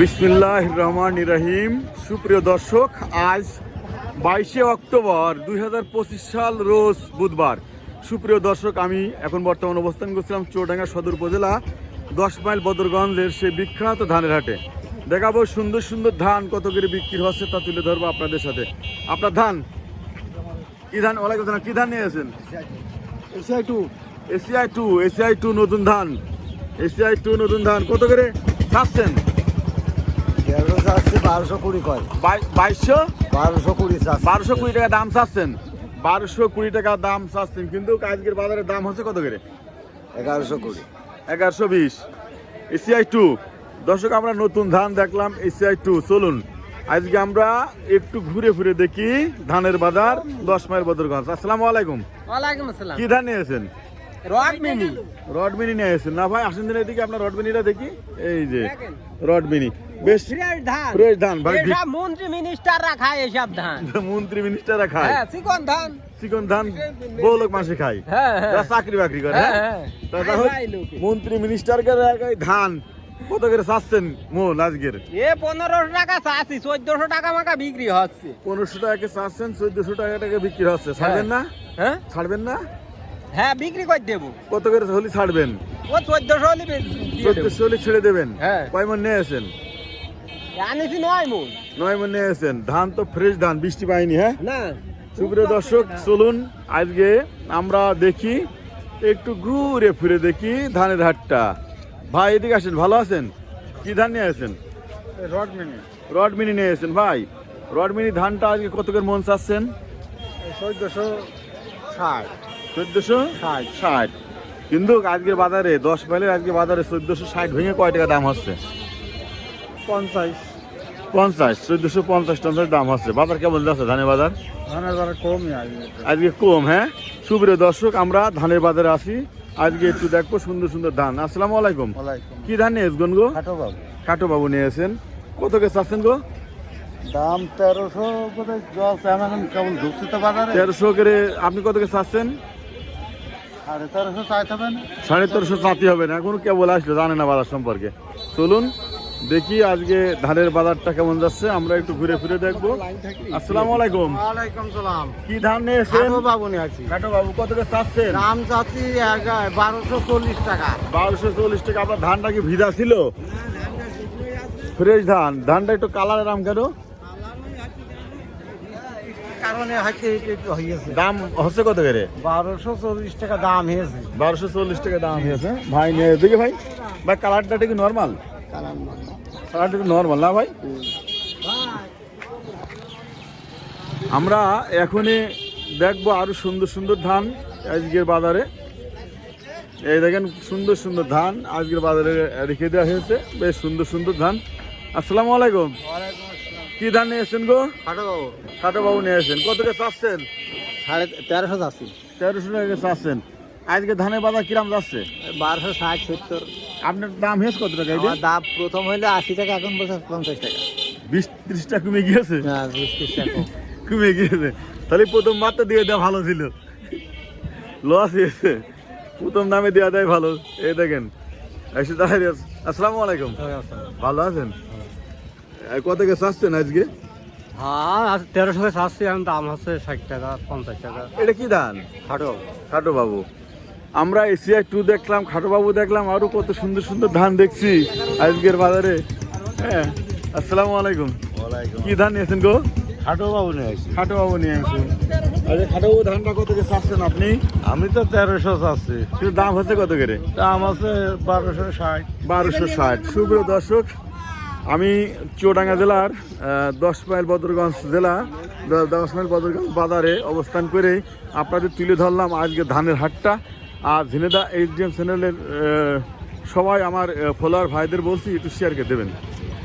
বিসমিল্লাহ রহমান রহিম সুপ্রিয় দর্শক আজ বাইশে অক্টোবর দুই হাজার পঁচিশ সাল রোজ বুধবার। সুপ্রিয় দর্শক আমি এখন বর্তমান অবস্থান করছিলাম চৌডাঙ্গা সদর উপজেলা দশ মাইল বদরগঞ্জের সেই বিখ্যাত ধানের হাটে। দেখাবো সুন্দর সুন্দর ধান কত করে বিক্রি হচ্ছে তা তুলে ধরবো আপনাদের সাথে। আপনার ধান? কি ধান? আসসালাম। কি ধান নিয়ে আছেন ACI two. ACI two ACI two নতুন ধান। এসিআই টু নতুন ধান। কত করে? দেড়শো চাচ্ছি বারোশো কুড়ি কয়। বাইশশো? বারোশো কুড়ি চাচ্ছি। বারোশো কুড়ি টাকা দাম চাচ্ছেন? বারোশো কুড়ি টাকা দাম চাচ্ছেন কিন্তু আজকের বাজারে দাম হচ্ছে কত করে? এগারোশো কুড়ি। এগারোশো বিশ। ACI two. দর্শক আমরা নতুন ধান দেখলাম এসিআই টু। চলুন আজকে আমরা একটু ঘুরে ফিরে দেখি ধানের বাজার দশ মাইল বদরগঞ্জ আসসালামু আলাইকুম। ওয়ালাইকুম আসসালাম। কি ধান নিয়েছেন রড মিনি। রড নিয়ে এসেছেন। না ভাই আসেন দিন এদিকে আপনার রড মিনিটা দেখি। এই যে রড মিনি। বেশ ফ্রেশ ধান। ভাই মন্ত্রী মিনিস্টাররা খায় এসব ধান। মন্ত্রী মিনিস্টাররা খায়? হ্যাঁ চিকন ধান। চিকন ধান বউ লোক মাসে খায়। হ্যাঁ হ্যাঁ। চাকরি বাকরি করে হ্যাঁ, হ্যাঁ? হ্যাঁ। মন্ত্রী মিনিস্টারকে দেখায় ধান কত করে চাচ্ছেন মন আজকের? এ পনেরোশো টাকা চাচ্ছি চোদ্দশো টাকা মাকা বিক্রি হচ্ছে। পনেরোশো টাকা চাচ্ছেন চোদ্দশো টাকা টাকা বিক্রি হচ্ছে। ছাড়বেন না? হ্যাঁ? ছাড়বেন না? হ্যাঁ বিক্রি করে দেবো। কত করে হলে ছাড়বেন? ও চোদ্দশো হলে চোদ্দশো হলে ছেড়ে দেবেন। হ্যাঁ। কয় মন নিয়ে আসেন? নয় মন। মন আসেন ধান তো ফ্রেশ ধান বৃষ্টি পাইনি হ্যাঁ? না। সুপ্রিয় দর্শক চলুন আজকে আমরা দেখি একটু ঘুরে ফিরে দেখি ধানের হাটটা। ভাই এদিকে আসেন ভালো আছেন? কি ধান নিয়ে আসেন? রড মিনি নিয়ে এসেছেন ভাই। রড মিনি ধানটা আজকে কত করে মন চাচ্ছেন? চোদ্দশো ষাট। চোদ্দশো ষাট। ষাট। কিন্তু আজকের বাজারে দশ মাইলের আজকে বাজারে চোদ্দশো ষাট ভেঙে কয় টাকা দাম হচ্ছে? পঞ্চাশ। পঞ্চাশ চোদ্দশো পঞ্চাশ টঞ্চাশ দাম হচ্ছে বাজার কেমন যাচ্ছে ধানের বাজার? ধানের বারে কমই আজকে কম হ্যাঁ? সুপ্রিয় দর্শক আমরা ধানের বাজারে আসি আজকে একটু দেখব সুন্দর সুন্দর ধান। আসসালামু আলাইকুম। কি ধান নিয়ে এসছেন গো? খাটো বাবু খাটো বাবু নিয়ে এসেছেন কত কে চাচ্ছেন গো? দাম তেরোশো করে কেমন ঢুকছি তো বাজারে? তেরোশো করে আপনি কত কে চাচ্ছেন? সাড়ে তেরোশো চাইতে হবে না। সাড়ে তেরোশো চাতি হবে না। এখনও কেবল আসলো জানে না বাজার সম্পর্কে। চলুন। দেখি আজকে ধানের বাজারটা কেমন যাচ্ছে আমরা একটু ঘুরে ফিরে দেখব। আসসালাম আলাইকুম। ওয়ালাইকুম সালাম। কি ধান নিয়েছেন? বাবু নিয়ে আছি। খাটো বাবু কত করে চাচ্ছেন? দাম চাচ্ছি বারোশো চল্লিশ টাকা। বারোশো চল্লিশ টাকা আপনার ধানটা কি ভিজা ছিল? ফ্রেশ ধান। ধানটা একটু কালারের দাম কেন? কারণে দাম হচ্ছে কত করে? বারোশো চল্লিশ টাকা দাম হয়েছে বারোশো চল্লিশ টাকা দাম হয়েছে ভাই নিয়ে দেখি ভাই। ভাই কালারটা কি নর্মাল কালারটা কি নর্মাল না ভাই? আমরা এখনই দেখব আরও সুন্দর সুন্দর ধান আজকের বাজারে। এই দেখেন সুন্দর সুন্দর ধান আজকের বাজারে রেখে দেওয়া হয়েছে বেশ সুন্দর সুন্দর ধান। আসসালামু আলাইকুম। কি ধান নিয়েছেন গো? খাটো বাবু খাটো বাবু নিয়ে এসেছেন। কত করে চাচ্ছেন? সাড়ে তেরোশো যাচ্ছি তেরোশো টাকা চাচ্ছেন। আজকে ধানের বাজার কিরাম যাচ্ছে? বারোশো ষাট সত্তর। আপনার দাম হেস কত টাকা আমার দাম প্রথম হইলে আশি টাকা এখন বলছে পঞ্চাশ টাকা। বিশ ত্রিশটা কমে গিয়েছে? না বিশ ত্রিশ টাকা কমে। গিয়েছে। তাহলে প্রথম মাত্র দিয়ে দেওয়া ভালো ছিল। লস হয়েছে। প্রথম দামে দেওয়া দেয় ভালো। এই দেখেন। আসসালামু আলাইকুম। ভালো আছেন? এ, কত কে চাচ্ছেন আজকে? হ্যাঁ তেরোশো চাচ্ছি এখন দাম হচ্ছে ষাট টাকা পঞ্চাশ টাকা। এটা কি ধান? খাটো। খাটো বাবু। আমরা এশিয়ায় টু দেখলাম খাটো বাবু দেখলাম আরও কত সুন্দর সুন্দর ধান দেখছি আজকের বাজারে। হ্যাঁ আসসালামু আলাইকুম। কি ধান নিয়েছেন গো? খাটো বাবু নিয়ে আসছি। খাটো বাবু নিয়ে আসুন আচ্ছা খাটো বাবু ধানটা কত করে চাচ্ছেন আপনি? আমি তো তেরোশো চাচ্ছি। কিন্তু দাম হচ্ছে কত করে? দাম আছে বারোশো ষাট। বারোশো ষাট। সুপ্রিয় দর্শক আমি চুয়াডাঙ্গা জেলার দশ মাইল বদরগঞ্জ জেলা দশ মাইল বদরগঞ্জ বাজারে অবস্থান করে আপনাদের তুলে ধরলাম আজকে ধানের হাটটা। আর ঝিনেদা এইচডিএম চ্যানেলের সবাই আমার ফলোয়ার ভাইদের বলছি একটু শেয়ারকে দেবেন।